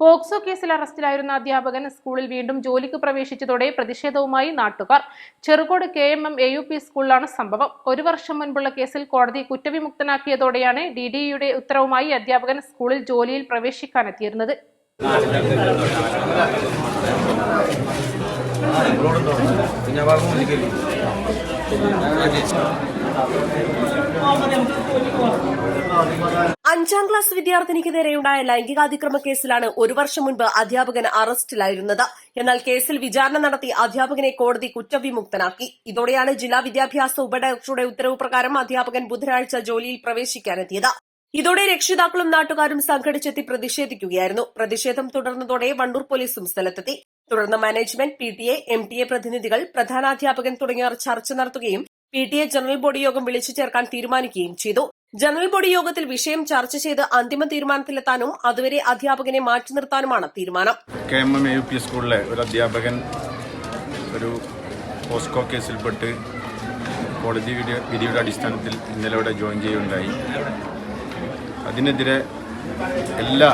POCSO കേസിൽ അറസ്റ്റിലായിരുന്ന അധ്യാപകൻ സ്കൂളിൽ വീണ്ടും ജോലിക്ക് പ്രവേശിച്ചതോടെ പ്രതിഷേധവുമായി നാട്ടുകാർ. Cherukode K M M A U P സ്കൂളിലാണ് സംഭവം. ഒരു വർഷം മുൻപുള്ള കേസിൽ കോടതി കുറ്റവിമുക്തനാക്കിയതോടെയാണ് ഡി ഡിയുടെ ഉത്തരവുമായി അധ്യാപകൻ സ്കൂളിൽ ജോലിയിൽ പ്രവേശിക്കാനെത്തിയിരുന്നത്. അഞ്ചാം ക്ലാസ് വിദ്യാർത്ഥിനിക്കെതിരെയുണ്ടായ ലൈംഗികാതിക്രമ കേസിലാണ് ഒരു വർഷം മുൻപ് അധ്യാപകൻ അറസ്റ്റിലായിരുന്നത്. എന്നാൽ കേസിൽ വിചാരണ നടത്തി അധ്യാപകനെ കോടതി കുറ്റവിമുക്തനാക്കി. ഇതോടെയാണ് ജില്ലാ വിദ്യാഭ്യാസ ഉപഡയറക്ടറുടെ ഉത്തരവ് പ്രകാരം അധ്യാപകൻ ബുധനാഴ്ച ജോലിയിൽ പ്രവേശിക്കാനെത്തിയത്. ഇതോടെ രക്ഷിതാക്കളും നാട്ടുകാരും സംഘടിച്ചെത്തി പ്രതിഷേധിക്കുകയായിരുന്നു. പ്രതിഷേധം തുടർന്നതോടെ വണ്ടൂർ പോലീസും സ്ഥലത്തെത്തി. തുടർന്ന് management P T A M T A പ്രതിനിധികൾ പ്രധാനാധ്യാപകൻ തുടങ്ങിയവർ ചർച്ച നടത്തുകയും P T A general body യോഗം വിളിച്ചു ചേർക്കാൻ തീരുമാനിക്കുകയും ചെയ്തു. ജനറൽ ബോഡി യോഗത്തിൽ വിഷയം ചർച്ച ചെയ്ത് അന്തിമ തീരുമാനത്തിലെത്താനും അതുവരെ അധ്യാപകനെ മാറ്റി നിർത്താനുമാണ് തീരുമാനം. K M M U P സ്കൂളിലെ ഒരു അധ്യാപകൻ ഒരു പോസ്കോ കേസിൽപ്പെട്ട് വിധി- വിധിയുടെ അടിസ്ഥാനത്തിൽ ഇന്നലെ ജോയിൻ ചെയ്യുകയുണ്ടായി. അതിനെതിരെ എല്ലാ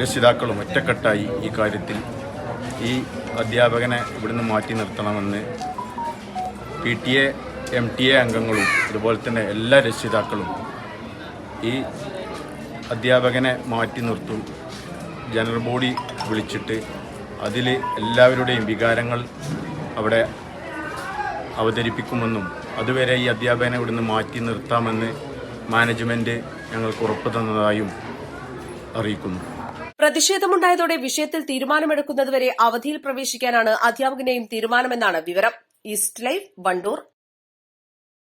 രക്ഷിതാക്കളും ഒറ്റക്കെട്ടായി ഈ കാര്യത്തിൽ ഈ അധ്യാപകനെ ഇവിടുന്ന് മാറ്റി നിർത്തണമെന്ന് P T A M T A അംഗങ്ങളും അതുപോലെ തന്നെ എല്ലാ രക്ഷിതാക്കളും ഈ അധ്യാപകനെ മാറ്റി നിർത്തും. ജനറൽ ബോഡി വിളിച്ചിട്ട് അതിൽ എല്ലാവരുടെയും വികാരങ്ങൾ അവിടെ അവതരിപ്പിക്കുമെന്നും അതുവരെ ഈ അധ്യാപകനെ ഇവിടുന്ന് മാറ്റി നിർത്താമെന്ന് മാനേജ്മെന്റ് ഞങ്ങൾക്ക് ഉറപ്പ് തന്നതായും അറിയിക്കുന്നു. പ്രതിഷേധമുണ്ടായതോടെ വിഷയത്തിൽ തീരുമാനമെടുക്കുന്നതുവരെ അവധിയിൽ പ്രവേശിക്കാനാണ് അധ്യാപകന്റെയും തീരുമാനമെന്നാണ് വിവരം. East life Wandoor